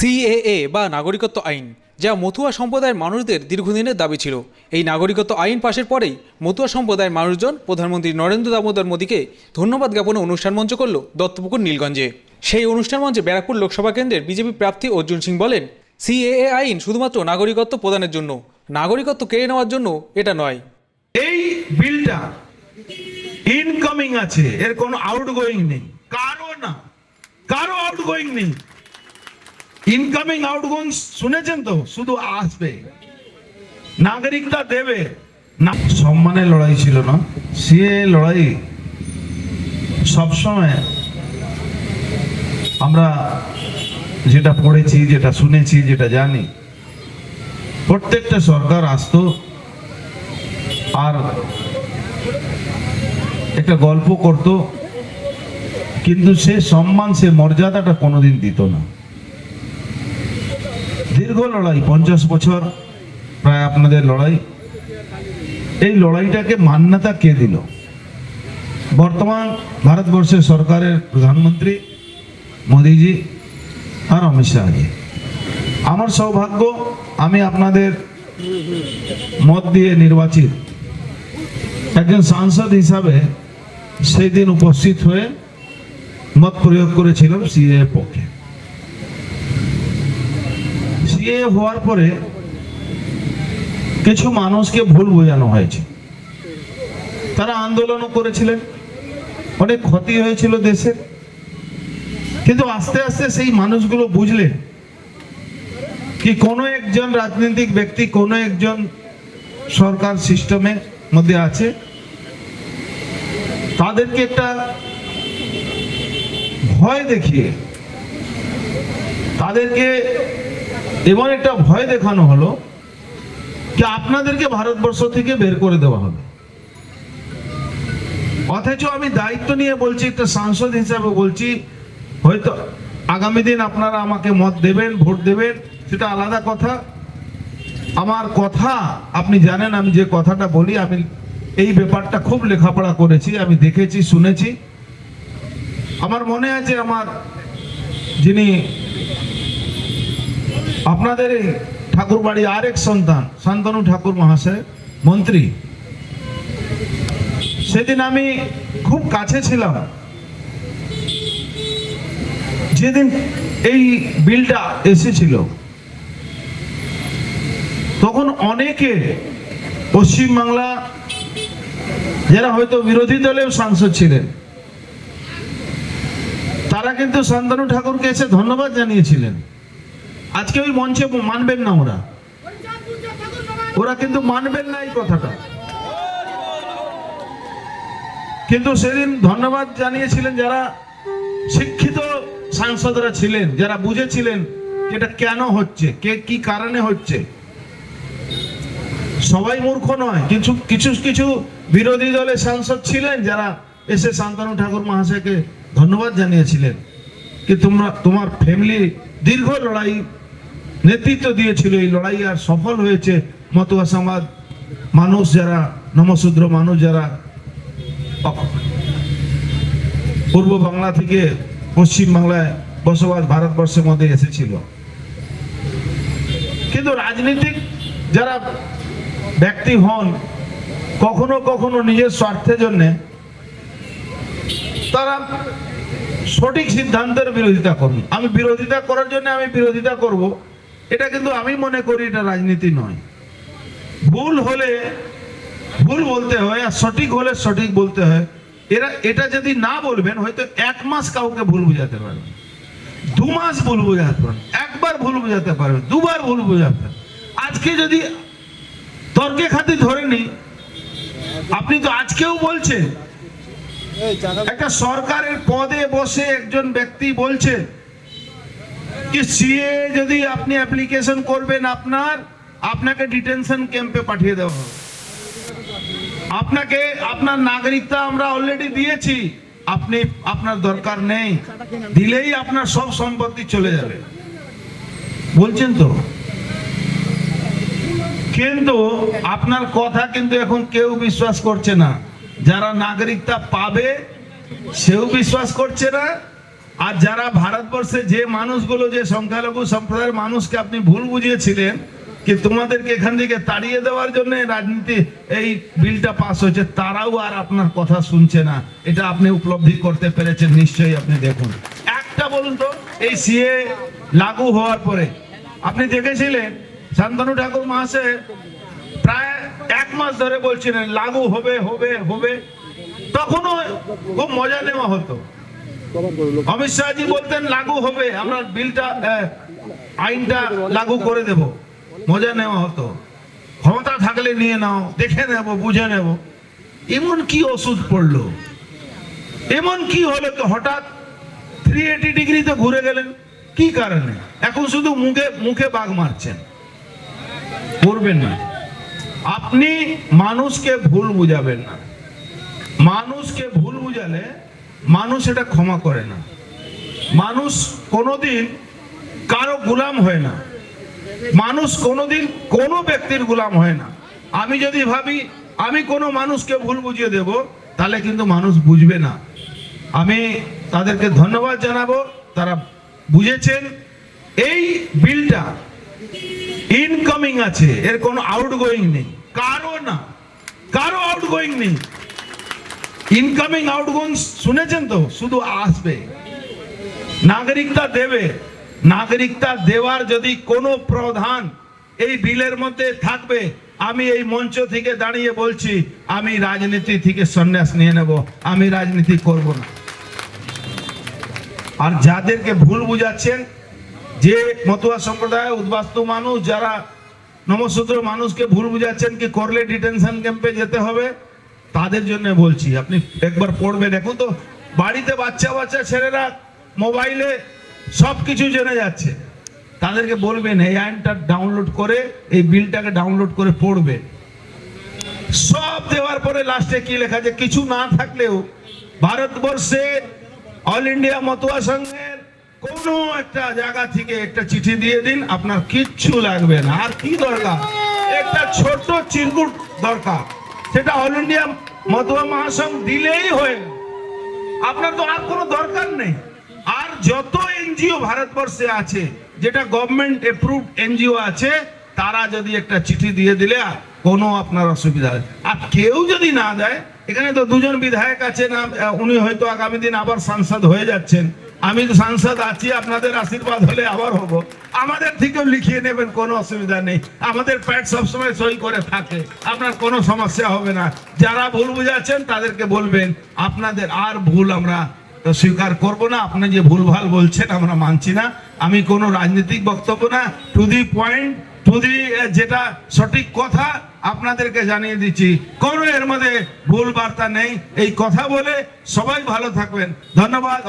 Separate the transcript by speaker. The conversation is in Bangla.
Speaker 1: সিএএ বা নাগরিকত্ব আইন, যা মথুয়া সম্প্রদায়ের মানুষদের দীর্ঘদিনের দাবি ছিল। এই নাগরিকত্ব আইন পাশের পরেই মতুয়া সম্প্রদায়ের মানুষজন প্রধানমন্ত্রী নরেন্দ্র দামোদর মোদীকে ধন্যবাদ জ্ঞাপনে অনুষ্ঠান মঞ্চ করল দত্তপুকুর নীলগঞ্জে। সেই অনুষ্ঠান মঞ্চে ব্যারাকপুর লোকসভা কেন্দ্রের বিজেপি প্রার্থী অর্জুন সিং বলেন, সিএএ আইন শুধুমাত্র নাগরিকত্ব প্রদানের জন্য, নাগরিকত্ব কেড়ে নেওয়ার জন্য এটা নয়।
Speaker 2: এই বিলটা ইনকামিং আছে, এর কোনো আউটগোয়িং নেই। কারও না কারও আউটগোয়িং নেই। ইনকামিং আউটগোয়িং শুনেছেন তো? শুধু আসবে। নাগরিকতা দেবে। না, সম্মানের লড়াই ছিল না। সে লড়াই সবসময় আমরা যেটা পড়েছি, যেটা শুনেছি, যেটা জানি, প্রত্যেকটা সরকার আসতো আর একটা গল্প করত, কিন্তু সে সম্মান, সে মর্যাদাটা কোনোদিন দিত না। দীর্ঘ লড়াই, পঞ্চাশ বছর প্রায় আপনাদের লড়াই। এই লড়াইটাকে মান্যতা কে দিল? বর্তমান ভারতবর্ষের সরকারের প্রধানমন্ত্রী মোদিজি আর অমিত শাহজি। আমার সৌভাগ্য, আমি আপনাদের মত দিয়ে নির্বাচিত একজন সাংসদ হিসাবে সেই দিন উপস্থিত হয়ে মত প্রয়োগ করেছিলাম সিএ পক্ষে। সিএ হওয়ার পরে কিছু মানুষকে ভুল বোঝানো হয়েছে। তারা আন্দোলনও করেছিলেন, অনেক ক্ষতি হয়েছিল দেশের। কিন্তু আস্তে আস্তে সেই মানুষগুলো বুঝলেন কি কোনো একজন রাজনৈতিক ব্যক্তি, কোনো একজন সরকার সিস্টেমের মধ্যে আছে, তাদেরকে একটা ভয় দেখিয়ে, তাদেরকে এমন একটা ভয় দেখানো হলো যে আপনাদেরকে ভারতবর্ষ থেকে বের করে দেওয়া হবে। অথচ আমি দায়িত্ব নিয়ে বলছি, একটা সাংসদ হিসাবে বলছি, হয়তো আগামী দিন আপনারা আমাকে মত দেবেন, ভোট দেবেন, সেটা আলাদা কথা। আমার কথা, আপনি জানেন আমি যে কথাটা বলি, আমি এই ব্যাপারটা খুব লেখাপড়া করেছি, আমি দেখেছি, শুনেছি। আমার মনে আছে আমার যিনি আপনাদের ঠাকুর বাড়ি আরেক সন্তান শান্তনু ঠাকুর মহাশয়, মন্ত্রী। সেদিন আমি খুব কাছে ছিলাম। যেদিন এই বিলটা এসেছিল, তখন অনেকে পশ্চিমবাংলা যারা হয়তো বিরোধী দলেও সাংসদ ছিলেন, তারা কিন্তু শান্তনু ঠাকুরকে এসে ধন্যবাদ জানিয়েছিলেন। আজকে ওই মঞ্চে মানবেন না ওরা। ওরা কিন্তু মানবেন না এই কথাটা। কিন্তু সেদিন ধন্যবাদ জানিয়েছিলেন যারা শিক্ষিত সাংসদরা ছিলেন, যারা বুঝেছিলেন এটা কেন হচ্ছে, কে কি কারণে হচ্ছে। সবাই মূর্খ নয়, কিছু কিছু কিছু বিরোধী দলের সাংসদ ছিলেন যারা এসে শান্তনু ঠাকুর মহাশয়কে ধন্যবাদ জানিয়েছিলেন। কি তোমরা, তোমার ফ্যামিলি দীর্ঘ লড়াই নেতৃত্ব দিয়েছিল, এই লড়াই আর সফল হয়েছে মতুয়া সমাজ। মানুষ যারা, নমশূদ্র মানুষ যারা, পূর্ব বাংলা থেকে পশ্চিম বাংলায় বসবাস ভারতবর্ষের মধ্যে এসেছিল। কিন্তু রাজনীতিক যারা ব্যক্তি হন, কখনো কখনো নিজের স্বার্থের জন্য তারা সঠিক সিদ্ধান্তের বিরোধিতা করুন। আমি বিরোধিতা করার জন্য আমি বিরোধিতা করব। এটা কিন্তু আমি মনে করি এটা রাজনীতি নয়। ভুল হলে ভুল বলতে হয় আর সঠিক হলে সঠিক বলতে হয়। এরা এটা যদি না বলবেন হয়তো এক মাস কাউকে ভুল বোঝাতে পারবেন। দু মাস ভুল বোঝাতে পারবেন। একবার ভুল বোঝাতে পারবেন দুবার ভুল বোঝাতে আজকে যদি তর্কে খাতি ধরে নি আপনি তো আজকেও বলছেন। একটা সরকারের পদে বসে একজন ব্যক্তি বলছে কি সিএ যদি আপনি অ্যাপ্লিকেশন করবেন আপনার আপনাকে ডিটেনশন ক্যাম্পে পাঠিয়ে দেওয়া হবে আপনাকে আপনার নাগরিকতা আমরা অলরেডি দিয়েছি আপনি আপনার দরকার নেই দিলেই আপনার সব সম্পত্তি চলে যাবে বলছেন তো কিন্তু আপনার কথা কিন্তু এখন কেউ বিশ্বাস করছে না যারা নাগরিকতা পাবে সেও বিশ্বাস করছে না আর যারা ভারতবর্ষে যে মানুষগুলো, যে সংখ্যালঘু সম্প্রদায়ের মানুষকে আপনি ভুল বুঝিয়েছিলেন, কি তোমাদেরকে এখান থেকে তাড়িয়ে দেওয়ার জন্য রাজনীতি এই বিলটা পাস হয়েছে, তারাও আর আপনার কথা শুনছে না। এটা আপনি উপলব্ধি করতে পেরেছেন, নিশ্চয়ই আপনি দেখুন। একটা বলুন তো, এই সিএ লাগু হওয়ার পরে, আপনি দেখেছিলেন, শান্তনু ঠাকুর মহাশয় প্রায় এক মাস ধরে বলছিলেন, লাগু হবে হবে হবে। তখনও খুব মজা নেওয়া হতো। অমিত শাহজি বলতেন লাগু হবে, আমরা বিলটা আইনটা লাগু করে দেব। মজা নেওয়া হতো। ক্ষমতা থাকলে নিয়ে নাও, দেখে নেব, বুঝে নেব। এমন কি ওষুধ পড়ল? এমন কি হলো তো হঠাৎ থ্রি এইটি ডিগ্রিতে ঘুরে গেলেন? কি কারণে? এখন শুধু মুখে মুখে বাঘ মারছেন। করবেন না। আপনি মানুষকে ভুল বুঝাবেন না। মানুষকে ভুল বুঝালে মানুষ এটা ক্ষমা করে না। মানুষ কোনোদিন কারও গুলাম হয় না। মানুষ কোনোদিন কোনো ব্যক্তির গুলাম হয় না। আমি যদি ভাবি, আমি কোনো মানুষকে ভুল বুঝিয়ে দেব, তাহলে কিন্তু মানুষ বুঝবে না। আমি তাদেরকে ধন্যবাদ জানাব, তারা বুঝেছেন। এই বিলটা ইনকামিং আছে, এর কোনো আউটগোয়িং নেই। কারও না, কারও আউটগোয়িং নেই। ইনকামিং আউটগোয়িং শুনেছেন তো? শুধু আসবে। নাগরিকতা দেবে। নাগরিকতা দেওয়ার যদি কোনো প্রধান এই বিলের মধ্যে থাকবে, আমি এই মঞ্চ থেকে দাঁড়িয়ে বলছি, আমি রাজনীতি থেকে সন্ন্যাস নিয়ে নেব, আমি রাজনীতি করব না। আর যাদেরকে ভুল বুঝাচ্ছেন, যে মতুয়া সম্প্রদায়, উদ্বাস্তু মানুষ, যারা নমসূত্র মানুষকে ভুল বুঝাচ্ছেন, কি করলে ডিটেনশন ক্যাম্পে যেতে হবে? তাদের জন্য বলছি, আপনি একবার পড়বেন। এখন তো বাড়িতে বাচ্চা বাচ্চা ছেলেরা মোবাইলে সব কিছু জেনে যাচ্ছে। তাদেরকে বলবেন, এই আইনটা ডাউনলোড করে, এই বিলটাকে ডাউনলোড করে পড়বেন সব দেওয়ার পরে লাস্টে কি লেখা আছে? কিছু না থাকলেও ভারতবর্ষে অল ইন্ডিয়া মতুয়া সংঘের কোনো একটা জায়গা থেকে একটা চিঠি দিয়ে দিন, আপনার কিচ্ছু লাগবে না। আর কি দরকার? একটা ছোট চিরকুট দরকার। সেটা অল ইন্ডিয়া মধুয়া মহাসংঘ দিলেই হয়ে। আপনার তো আর কোনো দরকার নেই আর যত এনজিও ভারতবর্ষে আছে, যেটা গভর্নমেন্ট অ্যাপ্রুভড এনজিও আছে, তারা যদি একটা চিঠি দিয়ে দিলে কোনো আপনার অসুবিধা আর কেউ যদি না দেয় এখানে তো দুজন বিধায়ক আছে না উনি হয়তো আগামী দিন আবার সাংসদ হয়ে যাচ্ছেন। আমি তো সাংসদ আছি, আপনাদের আশীর্বাদ হলে আবার হব। আমাদের থেকেও লিখিয়ে নেবেন, কোনো অসুবিধা নেই। আমাদের প্যাট সবসময় সই করে থাকে, আপনার কোনো সমস্যা হবে না। যারা ভুল বুঝাচ্ছেন, তাদেরকে বলবেন, আপনাদের আর ভুল আমরা স্বীকার করব না। আপনি যে ভুলভাল বলছেন, আমরা মানছি না। আমি কোনো রাজনৈতিক বক্তব্য না। To the point to the যেটা সঠিক কথা আপনাদেরকে জানিয়ে দিচ্ছি, কোনো এর মধ্যে ভুল বার্তা নেই। এই কথা বলে সবাই ভালো থাকবেন। ধন্যবাদ।